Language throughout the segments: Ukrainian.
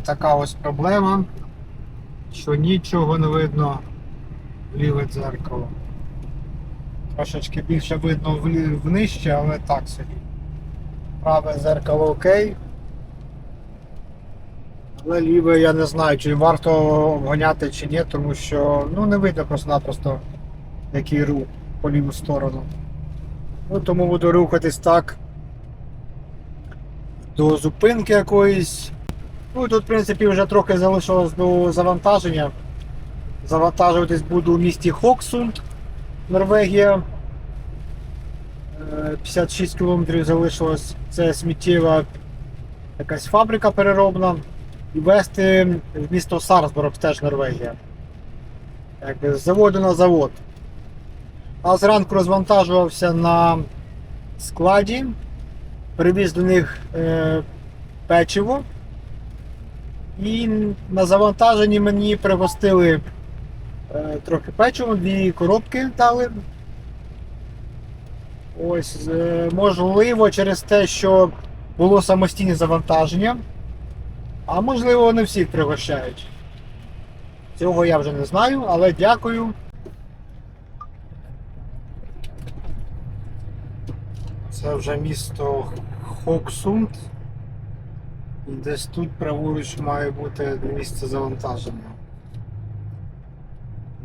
Така ось проблема, що нічого не видно ліве дзеркало. Трошечки більше видно внижче, але так собі. Праве зеркало окей. Але ліве я не знаю, чи варто обганяти чи ні, тому що ну, не видно просто-напросто який рух по ліву сторону. Ну, тому буду рухатись так до зупинки якоїсь. Ну і тут, в принципі, вже трохи залишилось до завантаження. Завантажуватись буду у місті Хоксунд, Норвегія. Е, 56 кілометрів залишилось. Це сміттєва якась фабрика переробна. І вести в місто Сарсборг, теж Норвегія. Якби з заводу на завод. А зранку розвантажувався на складі, привіз до них е, печиво. І на завантаженні мені пригостили е, трохи печиво, дві коробки дали. Ось, е, можливо, через те, що було самостійне завантаження. А можливо, не всіх пригощають. Цього я вже не знаю, але дякую. Це вже місто Хоксунд. Десь тут праворуч має бути місце завантаження.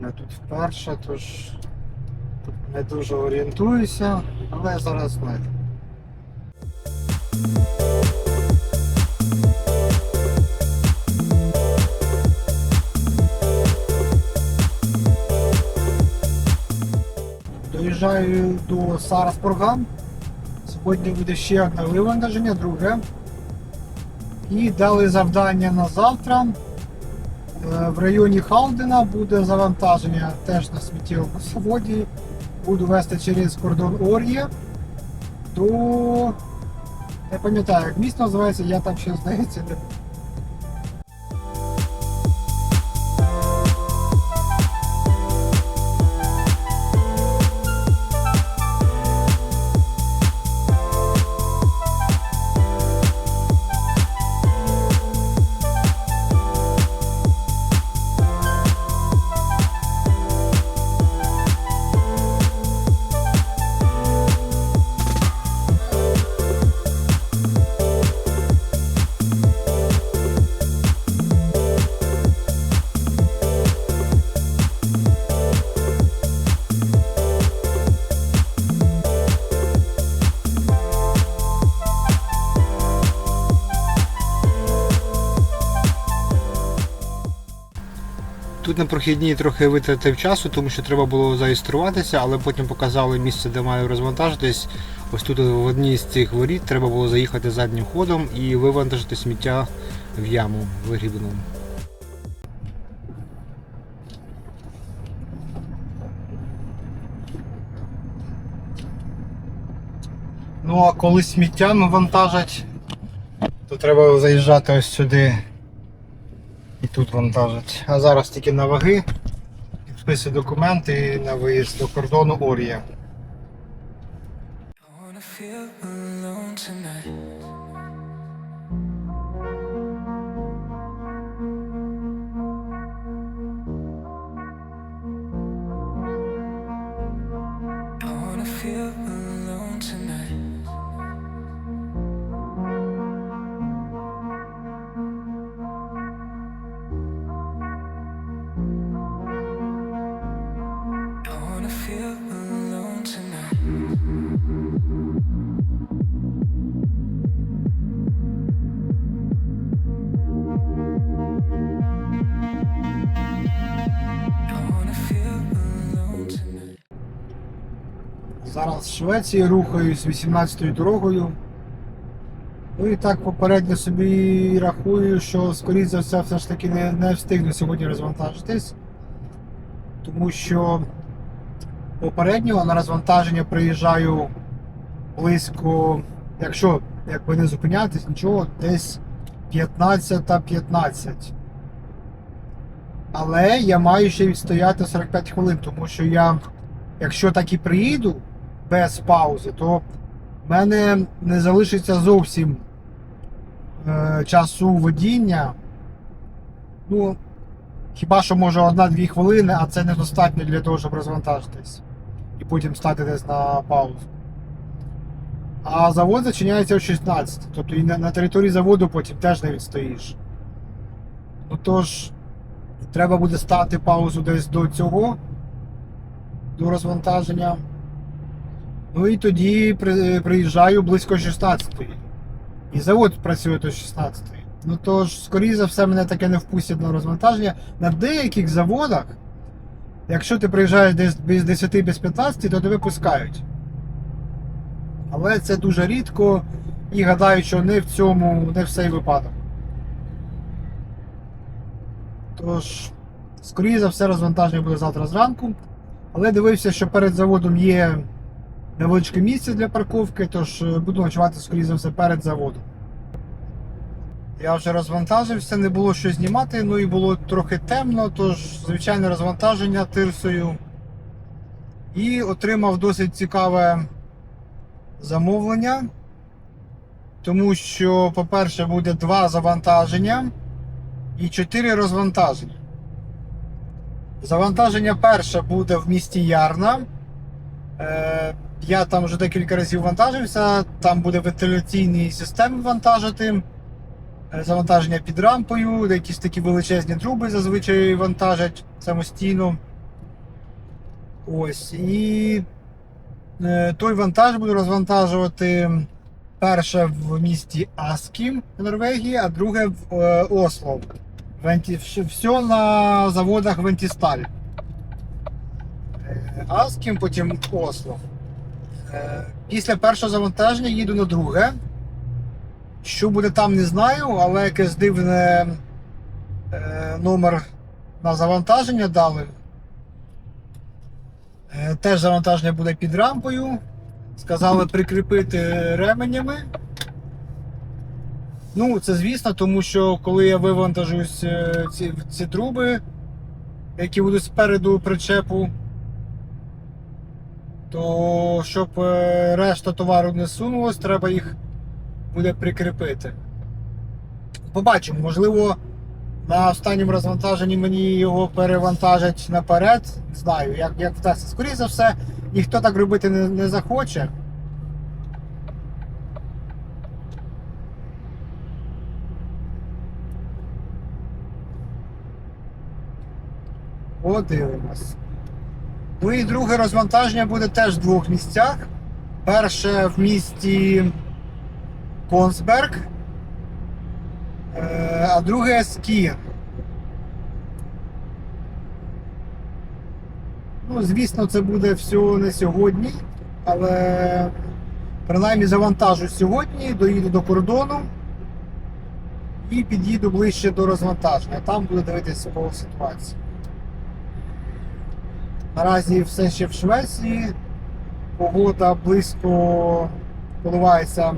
Я тут вперше, тож не дуже орієнтуюся, але зараз знайду. Доїжджаю до Сарасбурга. Сьогодні буде ще одне вивантаження, друге. І дали завдання на завтра. Е, В районі Халдена буде завантаження теж на сміттєвому заводі. Буду вести через кордон Ор'є до. Не пам'ятаю, як місто називається, я там ще здається не був. Тут на прохідній трохи витратив часу, тому що треба було зареєструватися, але потім показали місце, де маю розвантажитись. Ось тут в одній з цих воріт треба було заїхати заднім ходом і вивантажити сміття в яму вигрібну. Ну а коли сміття вантажать, то треба заїжджати ось сюди і тут вантажать. А зараз тільки на ваги, підписую документи і на виїзд до кордону Орія. Швеції рухаюсь 18-ю дорогою. Ну і так попередньо собі рахую, що скоріше за все все ж таки не, не встигну сьогодні розвантажитись. Тому що попередньо на розвантаження приїжджаю близько, якщо якби не зупинятись, нічого, десь 15-15. Але я маю ще відстояти 45 хвилин, тому що я, якщо так і приїду без паузи, то в мене не залишиться зовсім е, часу водіння. Ну, хіба що може одна-дві хвилини, а це недостатньо для того, щоб розвантажитись. І потім стати десь на паузу. А завод зачиняється о 16. Тобто і на, на території заводу потім теж не відстоїш. Ну тож, треба буде стати паузу десь до цього, до розвантаження. Ну і тоді приїжджаю близько 16-ї. І завод працює до 16-ї. Ну тож, скоріше за все, мене таке не впустять на розвантаження. На деяких заводах, якщо ти приїжджаєш десь без 10 без 15, то тебе пускають. Але це дуже рідко і гадаю, що не в цьому, не в цей випадок. Тож, скоріше за все, розвантаження буде завтра зранку. Але дивився, що перед заводом є невеличке місце для парковки, тож е, буду ночувати, скоріше за все, перед заводом. Я вже розвантажився, не було що знімати, ну і було трохи темно, тож звичайне розвантаження тирсою. І отримав досить цікаве замовлення. Тому що, по-перше, буде два завантаження і чотири розвантаження. Завантаження перше буде в місті Ярна. Я там вже декілька разів вантажився, там буде вентиляційні системи вантажити. Е, Завантаження під рампою, якісь такі величезні труби зазвичай вантажать самостійно. Ось. І е, той вантаж буду розвантажувати перше в місті Аскім в Норвегії, а друге в е, Осло. Венті... Все на заводах Вентісталь. Аскім, потім Осло. Е, Після першого завантаження їду на друге. Що буде там, не знаю, але якесь дивне е, номер на завантаження дали. Е, теж завантаження буде під рампою. Сказали прикріпити ременями. Ну, це звісно, тому що коли я вивантажуюсь е, ці, ці труби, які будуть спереду причепу, то щоб е, решта товару не сунулось, треба їх буде прикріпити. Побачимо, можливо, на останньому розвантаженні мені його перевантажать наперед. Знаю, як, як вдасться. Скоріше за все, ніхто так робити не, не захоче. Подивимось. Ну і друге розвантаження буде теж в двох місцях. Перше в місті Консберг, е, а друге Скір. Ну, звісно, це буде все не сьогодні, але принаймні завантажу сьогодні, доїду до кордону і під'їду ближче до розвантаження. Там буду дивитися по ситуації. Наразі все ще в Швеції. Погода близько коливається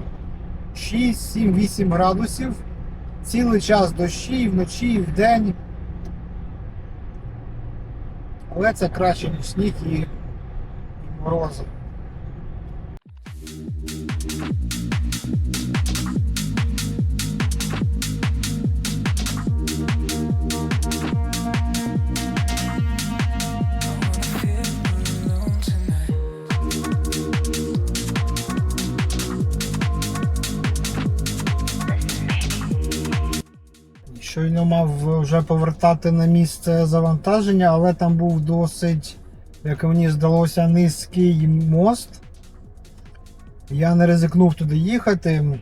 6, 7, 8 градусів. Цілий час дощі, і вночі, і вдень. Але це краще, ніж сніг і морози. Щойно мав вже повертати на місце завантаження, але там був досить, як мені здалося, низький мост. Я не ризикнув туди їхати.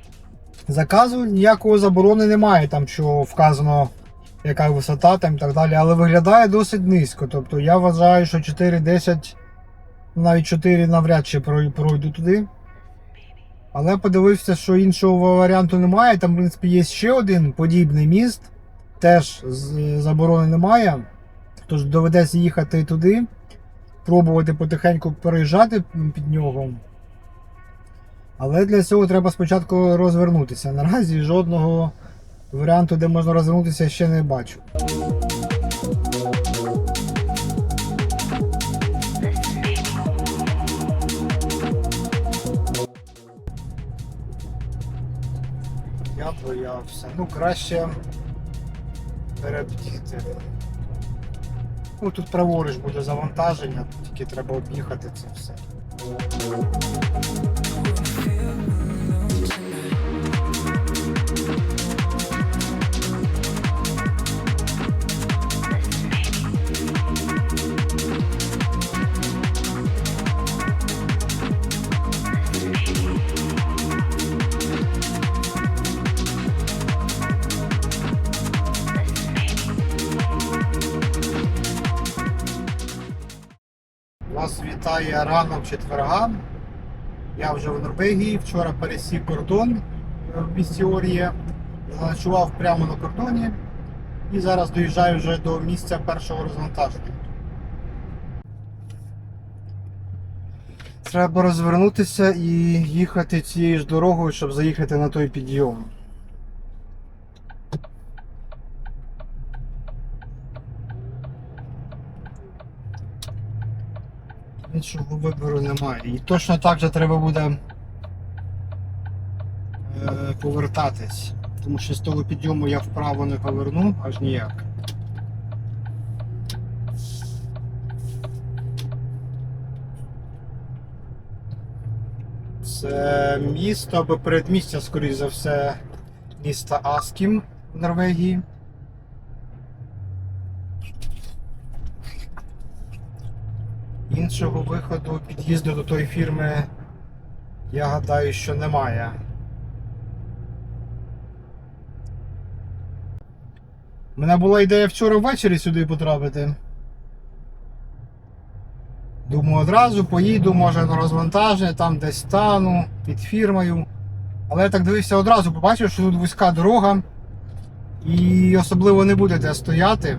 Заказу ніякого заборони немає, там що вказано, яка висота там і так далі, але виглядає досить низько. Тобто я вважаю, що 4-10, навіть 4 навряд чи пройду туди. Але подивився, що іншого варіанту немає. Там, в принципі, є ще один подібний міст. Теж заборони немає. Тож доведеться їхати туди, пробувати потихеньку переїжджати під нього. Але для цього треба спочатку розвернутися. Наразі жодного варіанту, де можна розвернутися, ще не бачу. Я боявся. Ну, краще перебдіти. Ну, тут праворуч буде завантаження, тільки треба об'їхати це все. Вітає ранок четверга. Я вже в Норвегії. Вчора пересік кордон в місті Орія. Заночував прямо на кордоні. І зараз доїжджаю вже до місця першого розвантаження. Треба розвернутися і їхати цією ж дорогою, щоб заїхати на той підйом. Іншого вибору немає. І точно так же треба буде е, повертатись. Тому що з того підйому я вправо не поверну аж ніяк. Це місто або передмістя, скоріш за все, міста Аскім в Норвегії. Іншого виходу під'їзду до тої фірми, я гадаю, що немає. У мене була ідея вчора ввечері сюди потрапити. Думаю, одразу поїду, може на розвантаження, там десь стану під фірмою. Але я так дивився одразу, побачив, що тут вузька дорога і особливо не буде де стояти.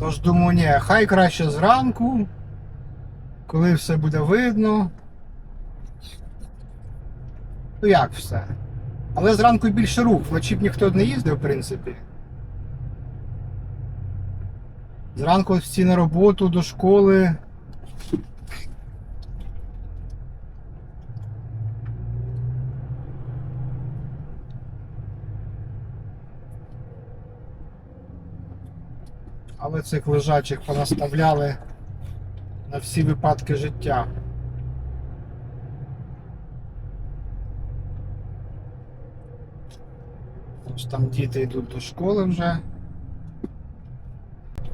Тож думаю, ні, хай краще зранку, коли все буде видно. Ну як все? Але зранку більше рух, вночі б ніхто не їздив, в принципі. Зранку всі на роботу, до школи. Але цих лежачих понаставляли на всі випадки життя. Ось там діти йдуть до школи вже.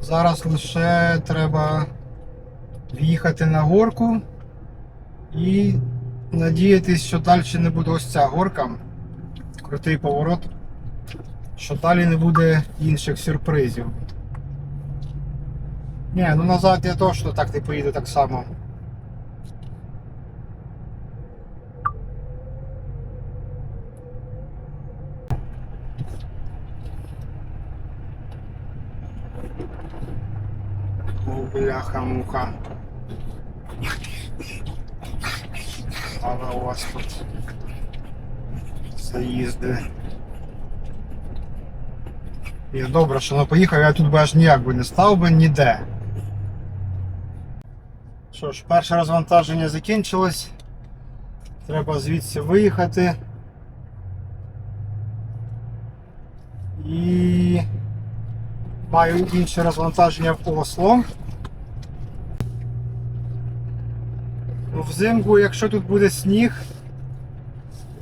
Зараз лише треба в'їхати на горку і надіятись, що далі не буде ось ця горка. Крутий поворот, що далі не буде інших сюрпризів. Ні, ну назад я точно так не поїду так само. О, бляха-муха. Але у вас тут заїзди. І добре, що не поїхав, я тут би аж ніяк би не став би ніде. Що ж, перше розвантаження закінчилось. Треба звідси виїхати. І маю інше розвантаження в Осло. Ну, Взимку, якщо тут буде сніг,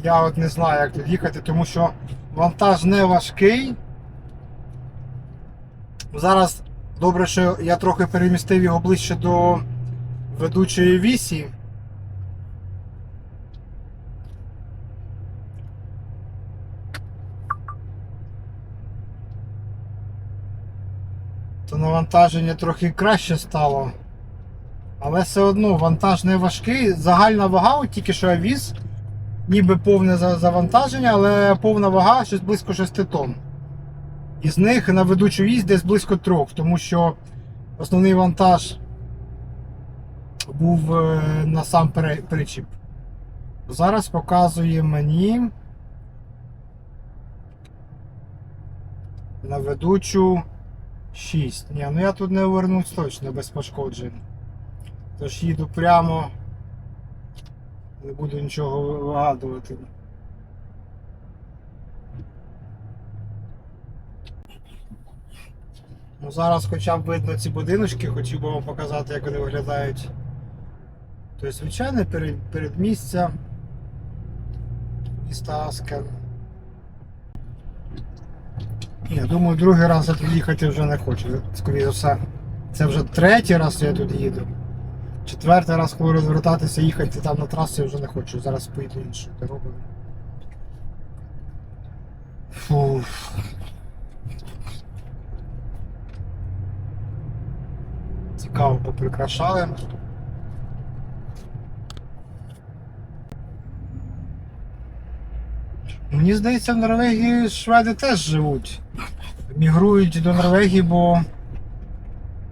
я от не знаю, як тут їхати, тому що вантаж не важкий. Зараз добре, що я трохи перемістив його ближче до ведучої вісі. То навантаження трохи краще стало. Але все одно вантаж не важкий. Загальна вага, от тільки що я віз, ніби повне завантаження, але повна вага щось близько 6 тонн. Із них на ведучу вісь десь близько трьох, тому що основний вантаж був е, на сам причіп. Зараз показує мені на ведучу 6. Ні, ну я тут не повернусь точно без пошкоджень. Тож їду прямо Не буду нічого вигадувати. Ну, зараз хоча б видно ці будиночки, хотів би вам показати, як вони виглядають. Тобто, звичайне перед, передмістя міста Аскен. Я думаю, другий раз я тут їхати вже не хочу. Скоріше все. Це вже третій раз я тут їду. Четвертий раз, коли розвертатися, їхати там на трасу я вже не хочу. Зараз поїду іншою дорогою. Фу. Цікаво поприкрашали. Мені здається, в Норвегії шведи теж живуть. Мігрують до Норвегії, бо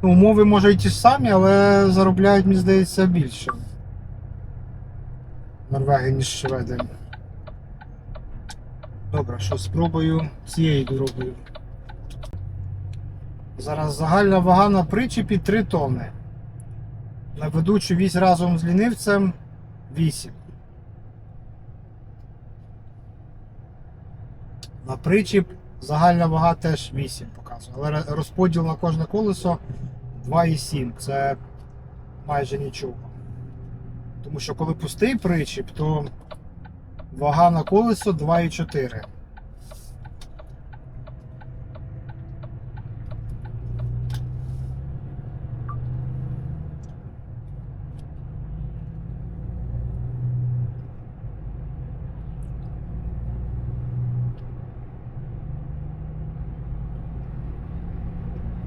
ну, умови може й ті самі, але заробляють, мені здається, більше. Норвегії, ніж шведи. Добре, що спробую цією дорогою. Зараз загальна вага на причепі 3 тонни. На ведучу вісь разом з лінивцем 8. На причіп загальна вага теж 8 показує. Але розподіл на кожне колесо 2,7. Це майже нічого. Тому що коли пустий причіп, то вага на колесо 2,4.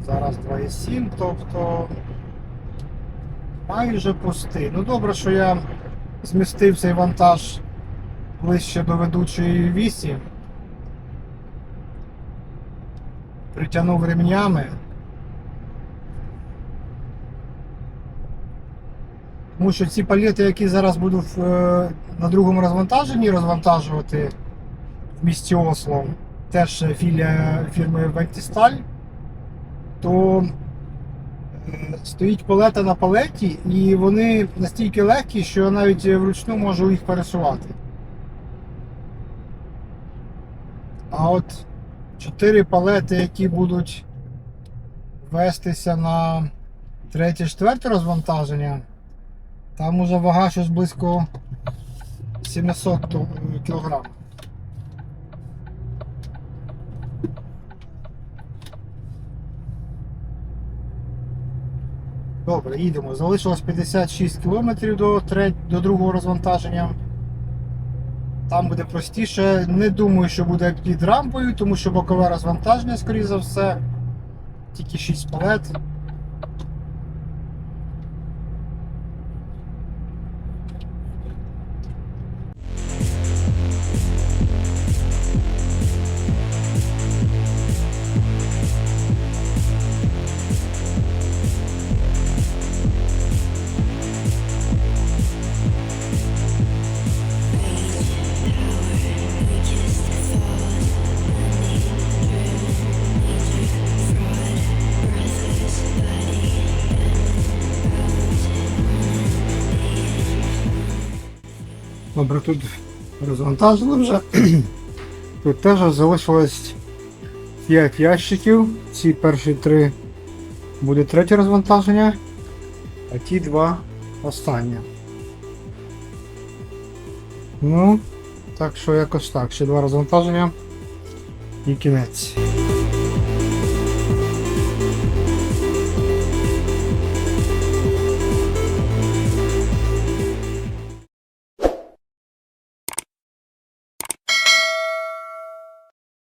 Зараз 2,7, тобто майже пустий. Ну добре, що я змістив цей вантаж ближче до ведучої вісі. Притягнув ремнями. Тому що ці палети, які зараз буду е, на другому розвантаженні розвантажувати в місті Осло, теж філія фірми Вентісталь, то е, стоїть палета на палеті, і вони настільки легкі, що я навіть вручну можу їх пересувати. А от чотири палети, які будуть вестися на третє-четверте розвантаження, там уже вага щось близько 700 кг. Добре, їдемо. Залишилось 56 км до, тре- до другого розвантаження. Там буде простіше. Не думаю, що буде під рампою, тому що бокове розвантаження, скоріше за все. Тільки 6 палет. Добре, тут розвантажили вже. Тут теж залишилось 5 ящиків. Ці перші три буде третє розвантаження, а ті два останні. Ну, так що якось так. Ще два розвантаження і кінець.